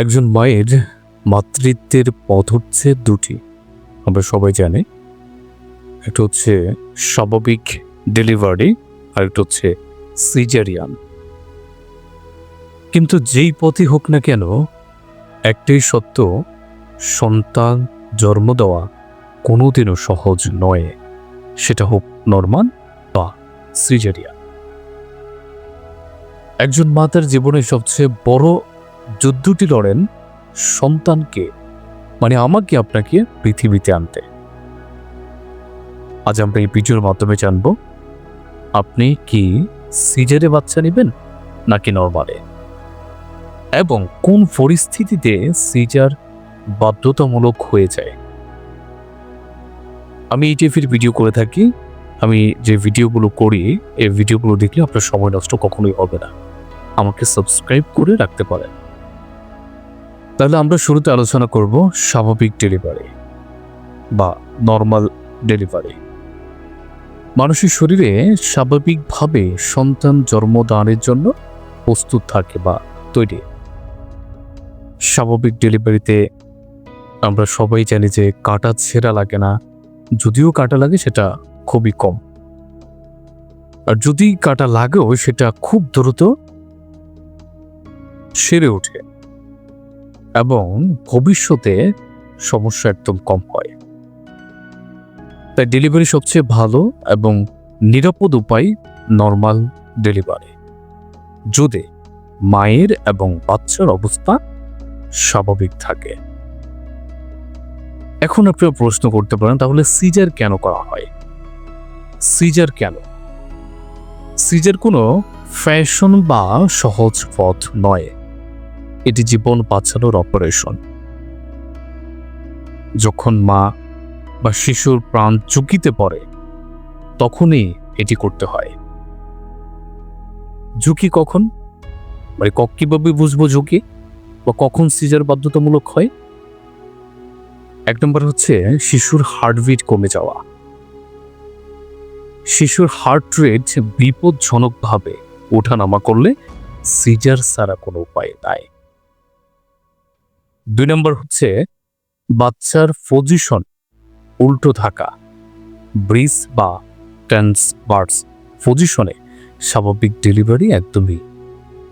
একজন মায়ের মাতৃত্বের পথ হচ্ছে দুটি। আমরা সবাই জানি। একটা হচ্ছে স্বাভাবিক ডেলিভারি, আর একটা হচ্ছে সিজারিয়ান। কিন্তু যেই পথই হোক না কেন, একটাই সত্য, সন্তান জন্ম দেওয়া কোনোদিনও সহজ নয়। সেটা হোক নর্মাল বা সিজারিয়ান। একজন মা তার জীবনে সবচেয়ে বড় যুদ্ধটি লড়েন সন্তানকে মানে আমাকে আপনাকে পৃথিবীতে আনতে। আজ আমরা এই ভিডিওর মাধ্যমে জানব, আপনি কি সিজারে বাচ্চা নেবেন নাকি নর্মালে? এবং কোন পরিস্থিতিতে সিজার বাধ্যতামূলক হয়ে যায়? আমি এই টাইপের ভিডিও করে থাকি, আমি যে ভিডিওগুলো করি, এই ভিডিওগুলো দেখলে আপনার সময় নষ্ট কখনোই হবে না। আমাকে সাবস্ক্রাইব করে রাখতে পারেন। তাহলে আমরা শুরুতে আলোচনা করব স্বাভাবিক ডেলিভারি বা নর্মাল ডেলিভারি মানুষের শরীরে স্বাভাবিকভাবে সন্তান জন্মদানের জন্য প্রস্তুত থাকে বা তৈরি। স্বাভাবিক ডেলিভারিতে আমরা সবাই জানি যে কাটা ছেঁড়া লাগে না, যদিও কাটা লাগে সেটা খুবই কম। আর যদি কাটা লাগেও সেটা খুব দ্রুত সেরে ওঠে। এবং ভবিষ্যতে সমস্যা একদম কম হয়। তাই ডেলিভারি সবচেয়ে ভালো এবং নিরাপদ উপায় নর্মাল ডেলিভারি। যদি মায়ের এবং বাচ্চার অবস্থা স্বাভাবিক থাকে। এখন আপনারা প্রশ্ন করতে পারেন, তাহলে সিজার কেন করা হয়? সিজার কেন? সিজার কোনো ফ্যাশন বা সহজ পথ নয়। এটি জীবন বাঁচানোর অপারেশন যখন মা বা শিশুর প্রাণ ঝুঁকিতে পড়ে, তখনই এটি করতে হয়। ঝুঁকি কখন? মানে কীভাবে বুঝব ঝুঁকি? বা কখন সিজার বাধ্যতামূলক হয়? এক নম্বর হচ্ছে শিশুর হার্টবিট কমে যাওয়া। শিশুর হার্ট রেট বিপজ্জনকভাবে ওঠানামা করলে সিজার ছাড়া কোনো উপায় নাই। দুই নম্বর হচ্ছে, বাচ্চার পজিশন উল্টো থাকা। ব্রিজ বা ট্রান্সভার্স পজিশনে স্বাভাবিক ডেলিভারি একদমই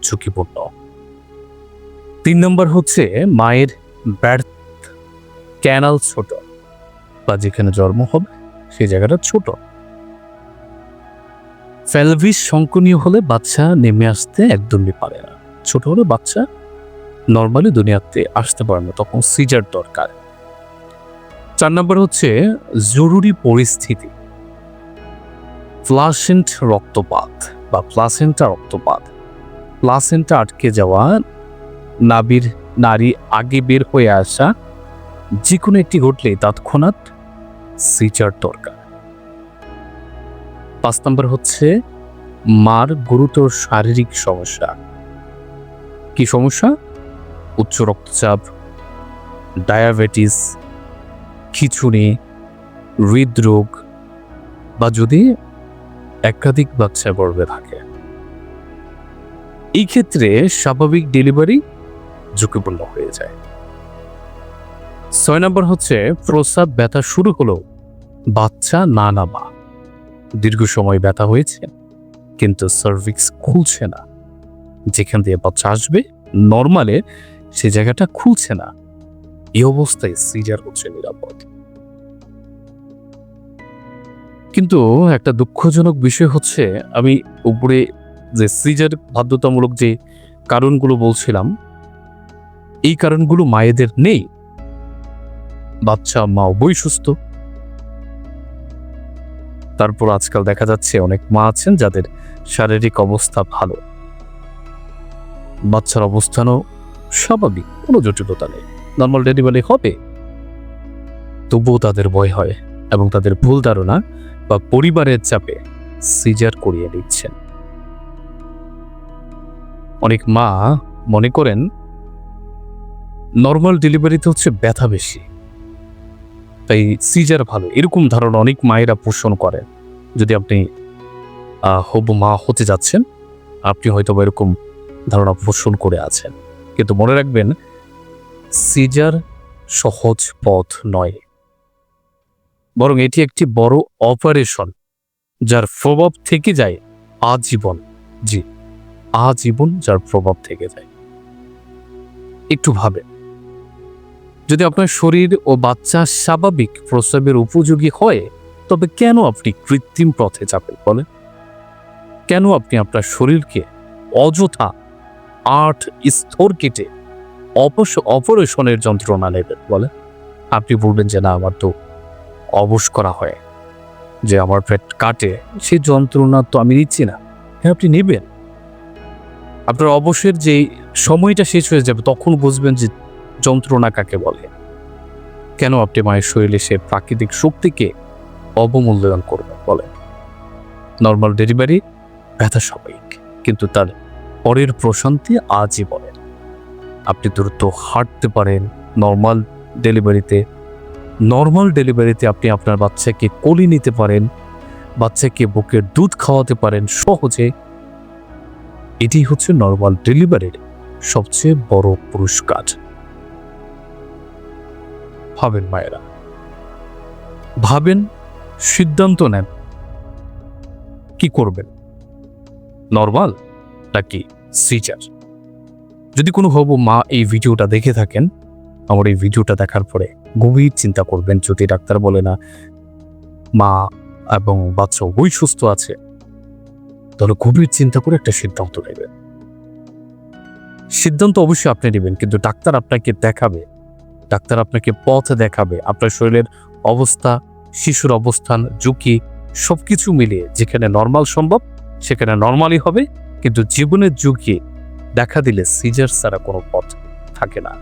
ঝুঁকিপূর্ণ। তিন নম্বর হচ্ছে, মায়ের ব্যর্থ ক্যানাল ছোট, বা যেখানে জন্ম হবে সেই জায়গাটা ছোট। ফেলভিস সংকনীয় হলে বাচ্চা নেমে আসতে একদমই পারে না। ছোট হলে বাচ্চা নর্মালি দুনিয়াতে আসতে পারে না, তখন সিজার দরকার। চার নম্বর হচ্ছে জরুরি পরিস্থিতি। প্লাসেন্ট রক্তপাত বা প্লাসেন্টা রক্তপাত। প্লাসেন্টা আটকে যাওয়া নাবির নারী আগে বের হয়ে আসা যে কোনো একটি ঘটলে তৎক্ষণাৎ সিজার দরকার। পাঁচ নম্বর হচ্ছে মার গুরুতর শারীরিক সমস্যা। কি সমস্যা? উচ্চ রক্তচাপ, ডায়াবেটিস খিচুড়ি হৃদরোগ বা যদি একাধিক বাচ্চা গর্ভে থাকে। এই ক্ষেত্রে স্বাভাবিক ডেলিভারি ঝুঁকিপূর্ণ হয়ে যায়। ছয় নম্বর হচ্ছে, প্রস্রাব ব্যথা শুরু হলো, বাচ্চা না নামা। দীর্ঘ সময় ব্যথা হয়েছে, কিন্তু সার্ভিক্স খুলছে না। যেখান দিয়ে বাচ্চা আসবে নর্মালে সে জায়গাটা খুলছে না। এই অবস্থায় সিজার হচ্ছে নিরাপদ। কিন্তু একটা দুঃখজনক বিষয় হচ্ছে, আমি উপরে যে সিজার বাধ্যতামূলক যে কারণগুলো বলছিলাম, এই কারণগুলো মায়েদের নেই। বাচ্চা মা উভয় সুস্থ তারপর আজকাল দেখা যাচ্ছে অনেক মা আছেন যাদের শারীরিক অবস্থা ভালো। বাচ্চার অবস্থানও স্বাভাবিক, কোনো জটিলতা নেই। নর্মাল ডেলিভারি হবে। তবুও তাদের ভয় হয় এবং তাদের ভুল ধারণা বা পরিবারের চাপে সিজার করিয়ে দিচ্ছেন। অনেক মা মনে করেন নর্মাল ডেলিভারিতে হচ্ছে ব্যথা বেশি। তাই সিজার ভালো। এরকম ধারণা অনেক মায়েরা পোষণ করেন। যদি আপনি হবু মা হতে যাচ্ছেন, আপনি হয়তো এরকম ধারণা পোষণ করে আছেন। কিন্তু মনে রাখবেন, সিজার সহজ পথ নয়। বরং এটি একটি বড় অপারেশন, যার প্রভাব থেকে যায় আজীবন। জি, আজীবন যার প্রভাব থেকে যায়। একটু ভাবে যদি আপনার শরীর ও বাচ্চা স্বাভাবিক প্রস্রাবের উপযোগী হয়, তবে কেন আপনি কৃত্রিম পথে যাবেন বলেন? কেন আপনি আপনার শরীরকে অযথা আট স্তর কেটে অপস অপারেশনের যন্ত্রণা নেবেন বলে আপনি বলবেন যে না, আমার তো অবশ করা হয়, যে আমার পেট কাটে, সে যন্ত্রণা তো আমি নিচ্ছি না। হ্যাঁ আপনি নেবেন। আপনার অবসের যে সময়টা শেষ হয়ে যাবে, তখন বুঝবেন যে যন্ত্রণা কাকে বলে। কেন আপনি মায়ের শরীরে সে প্রাকৃতিক শক্তিকে অবমূল্যায়ন করবেন? বলে নর্মাল ডেলিভারি ব্যথা স্বাভাবিক, কিন্তু তার পরের প্রশান্তি আজই বলেন। আপনি দ্রুত হাঁটতে পারেন নর্মাল ডেলিভারিতে নর্মাল ডেলিভারিতে আপনি আপনার বাচ্চাকে কোলে নিতে পারেন, বাচ্চাকে বুকের দুধ খাওয়াতে পারেন সহজে। এটি হচ্ছে নর্মাল ডেলিভারির সবচেয়ে বড় পুরস্কার। ভাবেন মায়েরা। ভাবেন, সিদ্ধান্ত নেন। কি করবেন? নর্মাল নাকি সিজার যদি কোনো হবু মা এই ভিডিওটা দেখে থাকেন, আমার এই ভিডিওটা দেখার পরে গভীর চিন্তা করবেন, যদি ডাক্তার বলে না, মা এবং বাচ্চা উভয় সুস্থ আছে, তাহলে গভীর চিন্তা করে একটা সিদ্ধান্ত নেবেন। সিদ্ধান্ত অবশ্যই আপনি নেবেন, কিন্তু ডাক্তার আপনাকে দেখাবে, ডাক্তার আপনাকে পথ দেখাবে, আপনার শরীরের অবস্থা, শিশুর অবস্থান, ঝুঁকি, সবকিছু মিলিয়ে যেখানে নর্মাল সম্ভব, সেখানে নর্মালি হবে কিন্তু জীবনের যুগে দেখা দিলে সিজার ছাড়া কোনো পথ থাকে না।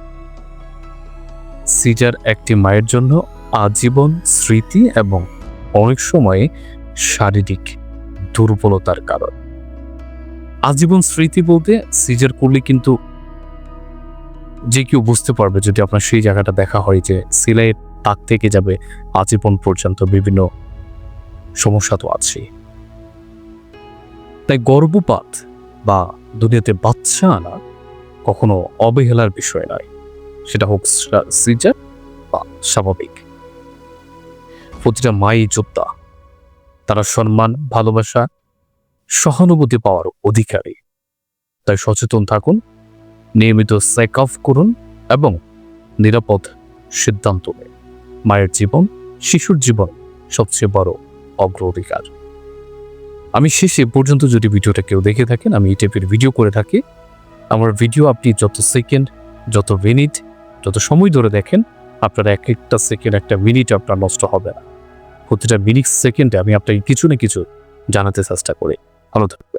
সিজার একটি মায়ের জন্য আজীবন স্মৃতি এবং অনেক সময়ে শারীরিক দুর্বলতার কারণ। আজীবন স্মৃতি বলতে সিজার করলে কিন্তু যে কেউ বুঝতে পারবে যদি আপনার সেই জায়গাটা দেখা হয় যে সিলাইয়ের তাক থেকে যাবে আজীবন পর্যন্ত বিভিন্ন সমস্যা তো আছে তাই গর্ভপাত বা দুনিয়াতে বাচ্চা আনা কখনো অবহেলার বিষয় নয়। সেটা হোক সিজার বা স্বাভাবিক। প্রতিটা মাই যোদ্ধা, তারা সম্মান, ভালোবাসা, সহানুভূতি পাওয়ার অধিকারী। তাই সচেতন থাকুন, নিয়মিত চেক অফ করুন এবং নিরাপদ সিদ্ধান্ত নিন। মায়ের জীবন, শিশুর জীবন সবচেয়ে বড় অগ্রাধিকার। আমি শেষে পর্যন্ত যদি ভিডিওটা কেউ দেখে থাকেন, আমি এই টাইপের ভিডিও করে থাকি। আমার ভিডিও আপনি যত সেকেন্ড যত মিনিট যত সময় ধরে দেখেন, আপনার এক একটা সেকেন্ড একটা মিনিট আপনার নষ্ট হবে না। প্রতিটা মিনিট সেকেন্ডে আমি আপনাকে কিছু না কিছু জানাতে চেষ্টা করি। ভালো থাকবে